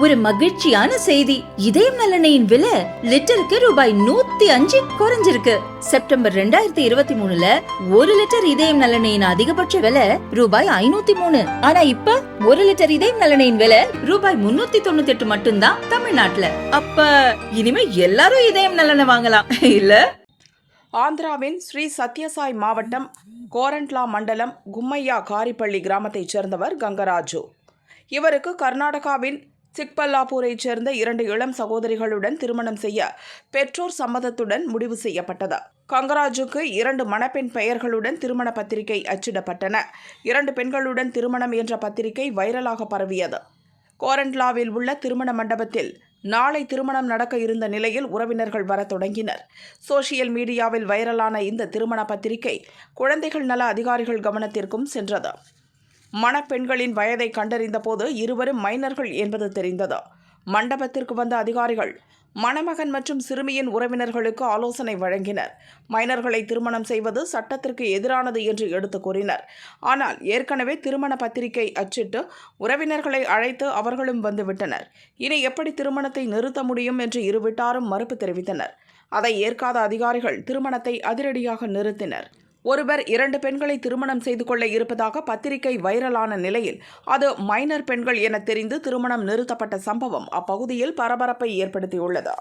ஒரு மகிழ்ச்சியான செய்தி. இதயம் நலனையின் விலை லிட்டருக்கு ரூபாய் நூத்தி அஞ்சு குறைஞ்சிருக்கு. செப்டம்பர் ரெண்டாயிரத்தி இருபத்தி மூணுல ஒரு லிட்டர் இதயம் நலனையின் அதிகபட்ச விலை ரூபாய் ஐநூத்தி மூணு. ஆனா இப்ப ஒரு லிட்டர் இதயம் நலனையின் விலை ரூபாய் முன்னூத்தி தொண்ணூத்தி எட்டு மட்டும்தான் தமிழ்நாட்டுல. அப்ப இனிமே எல்லாரும் இதயம் நலனை வாங்கலாம். இல்ல? ஆந்திராவின் ஸ்ரீ சத்யசாய் மாவட்டம் கோரண்ட்லா மண்டலம் கும்மையா காரிப்பள்ளி கிராமத்தைச் சேர்ந்தவர் கங்கராஜு. இவருக்கு கர்நாடகாவின் சிக்பல்லாப்பூரைச் சேர்ந்த இரண்டு இளம் சகோதரிகளுடன் திருமணம் செய்ய பெற்றோர் சம்மதத்துடன் முடிவு செய்யப்பட்டது. கங்கராஜுக்கு இரண்டு மணப்பெண் பெயர்களுடன் திருமண பத்திரிகை அச்சிடப்பட்டன. இரண்டு பெண்களுடன் திருமணம் என்ற பத்திரிகை வைரலாக பரவியது. கோரண்ட்லாவில் உள்ள திருமண மண்டபத்தில் நாளை திருமணம் நடக்க இருந்த நிலையில் உறவினர்கள் வரத் தொடங்கினர். சோஷியல் மீடியாவில் வைரலான இந்த திருமண பத்திரிகை குழந்தைகள் நல அதிகாரிகள் கவனத்திற்கும் சென்றது. மணப்பெண்களின் வயதை கண்டறிந்தபோது இருவரும் மைனர்கள் என்பது தெரிந்தது. மண்டபத்திற்கு வந்த அதிகாரிகள் மணமகன் மற்றும் சிறுமியின் உறவினர்களுக்கு ஆலோசனை வழங்கினர். மைனர்களை திருமணம் செய்வது சட்டத்திற்கு எதிரானது என்று எடுத்து கூறினர். ஆனால் ஏற்கனவே திருமண பத்திரிகை அச்சிட்டு உறவினர்களை அழைத்து அவர்களும் வந்துவிட்டனர் இனி எப்படி திருமணத்தை நிறுத்த முடியும் என்று இருவிட்டாரும் மறுப்பு தெரிவித்தனர். அதை ஏற்காத அதிகாரிகள் திருமணத்தை அதிரடியாக நிறுத்தினர். ஒருவர் இரண்டு பெண்களை திருமணம் செய்து கொள்ள இருப்பதாக பத்திரிகை வைரலான நிலையில் அது மைனர் பெண்கள் என தெரிந்து திருமணம் நிறுத்தப்பட்ட சம்பவம் அப்பகுதியில் பரபரப்பை ஏற்படுத்தியுள்ளது.